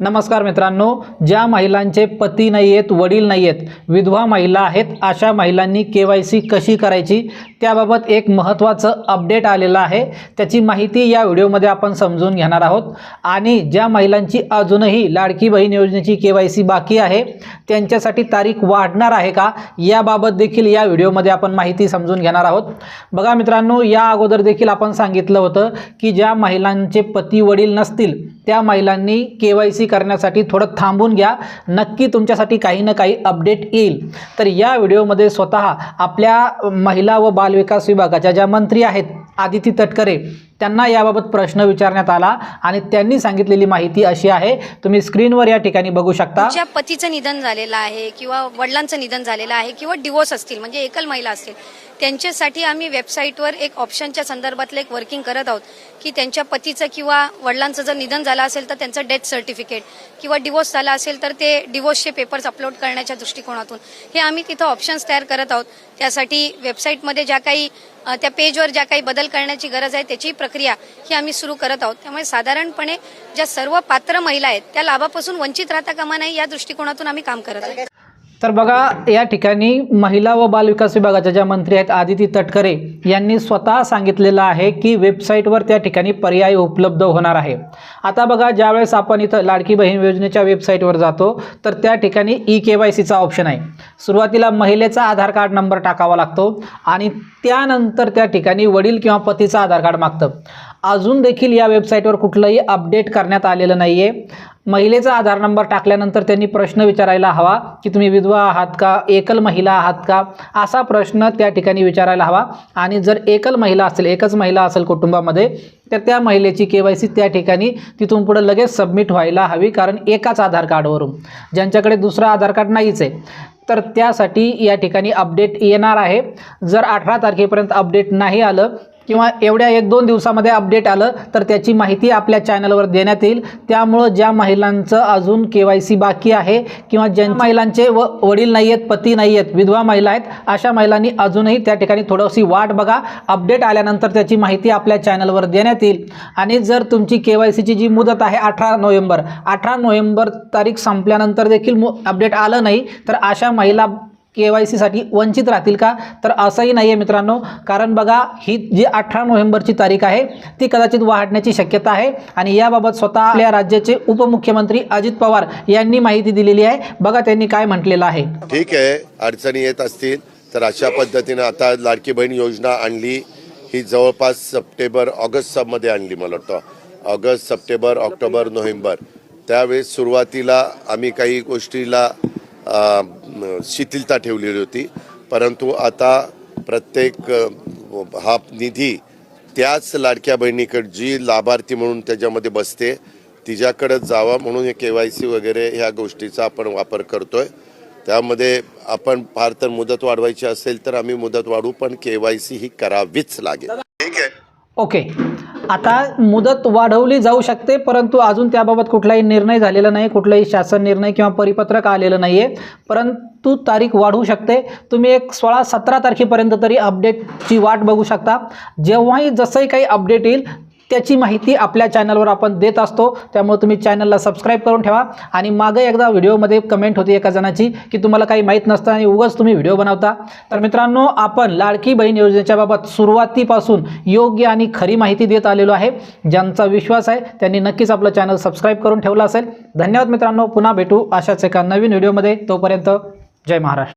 नमस्कार मित्रांनो ज्या महिलांचे पती नाही आहेत वडील नाही आहेत विधवा महिला आहेत अशा महिलांनी के वाय सी कशी करायची? त्याबाबत एक महत्त्वाचं अपडेट आलेलं आहे. त्याची माहिती या व्हिडिओमध्ये आपण समजून घेणार आहोत. आणि ज्या महिलांची अजूनही लाडकी बहीण योजनेची के वाय सी बाकी आहे त्यांच्यासाठी तारीख वाढणार आहे का याबाबत देखील या व्हिडिओमध्ये आपण माहिती समजून घेणार आहोत. बघा मित्रांनो या अगोदर देखील आपण सांगितलं होतं की ज्या महिलांचे पती वडील नसतील त्या महिलांनी के वाय सी करण्यासाठी थोडं थांबून घ्या. नक्की तुमच्यासाठी काही ना काही अपडेट येईल. तर या व्हिडिओमध्ये स्वतः आपल्या महिला व बालविकास विभागाच्या ज्या मंत्री आहेत आदिती तटकरे त्यांना याबाबत प्रश्न विचारण्यात आला आणि त्यांनी सांगितलेली माहिती अशी आहे. तुम्ही स्क्रीनवर या ठिकाणी बघू शकता. तुमच्या पतीचं निधन झालेलं आहे किंवा वडिलांचं निधन झालेलं आहे किंवा डिवोर्स असतील म्हणजे एकल महिला असतील त्यांच्यासाठी आम्ही वेबसाईटवर एक ऑप्शनच्या संदर्भातलं एक वर्किंग करत आहोत की त्यांच्या पतीचं किंवा वडिलांचं जर निधन झालं असेल तर त्यांचं डेथ सर्टिफिकेट किंवा डिवोर्स झाला असेल तर ते डिवोर्सचे पेपर्स अपलोड करण्याच्या दृष्टिकोनातून हे आम्ही तिथं ऑप्शन्स तयार करत आहोत. त्यासाठी वेबसाईटमध्ये ज्या काही अ, त्या पेजवर ज्या काही बदल करण्याची गरज आहे त्याची प्रक्रिया ही आम्ही सुरू करत आहोत. त्यामुळे साधारणपणे ज्या सर्व पात्र महिला आहेत त्या लाभापासून वंचित राहता कामा नाही या दृष्टिकोनातून आम्ही काम करत आहोत. तर बघा या ठिकाणी महिला व बालविकास विभागाच्या ज्या मंत्री आहेत आदिती तटकरे यांनी स्वतः सांगितलेलं आहे की वेबसाईटवर त्या ठिकाणी पर्याय उपलब्ध होणार आहे. आता बघा ज्यावेळेस आपण इथं लाडकी बहीण योजनेच्या वेबसाईटवर जातो तर त्या ठिकाणी ई के वाय सीचा ऑप्शन आहे. सुरुवातीला महिलेचा आधार कार्ड नंबर टाकावा लागतो आणि त्यानंतर त्या ठिकाणी वडील किंवा पतीचा आधार कार्ड मागतं. अजून देखील या वेबसाईटवर कुठलंही अपडेट करण्यात आलेलं नाही आहे महिलेचा आधार नंबर टाकल्यानंतर त्यांनी प्रश्न विचारायला हवा की तुम्ही विधवा आहात का एकल महिला आहात का? असा प्रश्न त्या ठिकाणी विचारायला हवा. आणि जर एकल महिला असेल एकच महिला असेल कुटुंबामध्ये तर त्या महिलेची के वाय सी त्या ठिकाणी तिथून पुढं लगेच सबमिट व्हायला हवी कारण एकाच आधार कार्डवरून ज्यांच्याकडे दुसरं आधार कार्ड नाहीच आहे. तर त्यासाठी या ठिकाणी अपडेट येणार आहे. जर अठरा तारखेपर्यंत अपडेट नाही आलं किंवा एवढ्या एक दोन दिवसामध्ये अपडेट आलं तर त्याची माहिती आपल्या चॅनलवर देण्यात येईल. त्यामुळं ज्या महिलांचं अजून के वाय सी बाकी आहे किंवा ज्या महिलांचे व वडील नाही आहेत पती नाही आहेत विधवा महिला आहेत अशा महिलांनी अजूनही त्या ठिकाणी थोडीशी वाट बघा. अपडेट आल्यानंतर त्याची माहिती आपल्या चॅनलवर देण्यात येईल. आणि जर तुमची के वाय सीची जी मुदत आहे अठरा नोव्हेंबर अठरा नोव्हेंबर तारीख संपल्यानंतर देखील मु अपडेट आलं नाही तर अशा महिला के वाय सीसाठी वंचित राहतील का? तर असंही नाही आहे मित्रांनो. कारण बघा ही जी अठरा नोव्हेंबरची तारीख आहे ती कदाचित वाढण्याची शक्यता आहे. आणि याबाबत स्वतः आपल्या राज्याचे उपमुख्यमंत्री अजित पवार यांनी माहिती दिलेली आहे. बघा त्यांनी काय म्हटलेलं आहे. ठीक आहे अडचणी येत असतील तर अशा पद्धतीनं आता लाडकी बहीण योजना आणली. ही जवळपास सप्टेंबर ऑगस्टमध्ये आणली मला वाटतं. August September October November. त्यावेळेस सुरुवातीला आम्ही काही गोष्टीला शिथिलता ठेवलेली होती. परंतु आता प्रत्येक हा निधी त्याच लाडक्या बहिणीकडे जी लाभार्थी म्हणून त्याच्यामध्ये बसते तिच्याकडं जावा म्हणून हे के वाय सी वगैरे ह्या गोष्टीचा आपण वापर करतोय. त्यामध्ये आपण फार तर मुदत वाढवायची असेल तर आम्ही मुदत वाढवू पण के वाय सी ही करावीच लागेल. ओके. आता मुदत वाढवली जाऊ शकते परंतु अजून त्याबाबत कुठलाही निर्णय झालेला नाही कुठलाही शासन निर्णय किंवा परिपत्रक आलेलं नाही आहे परंतु तारीख वाढवू शकते. तुम्ही एक सोळा सतरा तारखेपर्यंत तरी अपडेटची वाट बघू शकता. जेव्हाही जसंही काही अपडेट येईल त्याची माहिती आपल्या चॅनलवर आपण देत असतो. त्यामुळे तुम्ही चॅनलला सबस्क्राईब करून ठेवा. आणि मागे एकदा व्हिडिओमध्ये कमेंट होती एका जणाची की तुम्हाला काही माहीत नसतं आणि उगाच तुम्ही व्हिडिओ बनवता. तर मित्रांनो आपण लाडकी बहीण योजनेच्या बाबत सुरुवातीपासून योग्य आणि खरी माहिती देत आलेलो आहे. ज्यांचा विश्वास आहे त्यांनी नक्कीच आपलं चॅनल सबस्क्राईब करून ठेवलं असेल. धन्यवाद मित्रांनो पुन्हा भेटू अशाच एका नवीन व्हिडिओमध्ये. तोपर्यंत जय महाराष्ट्र.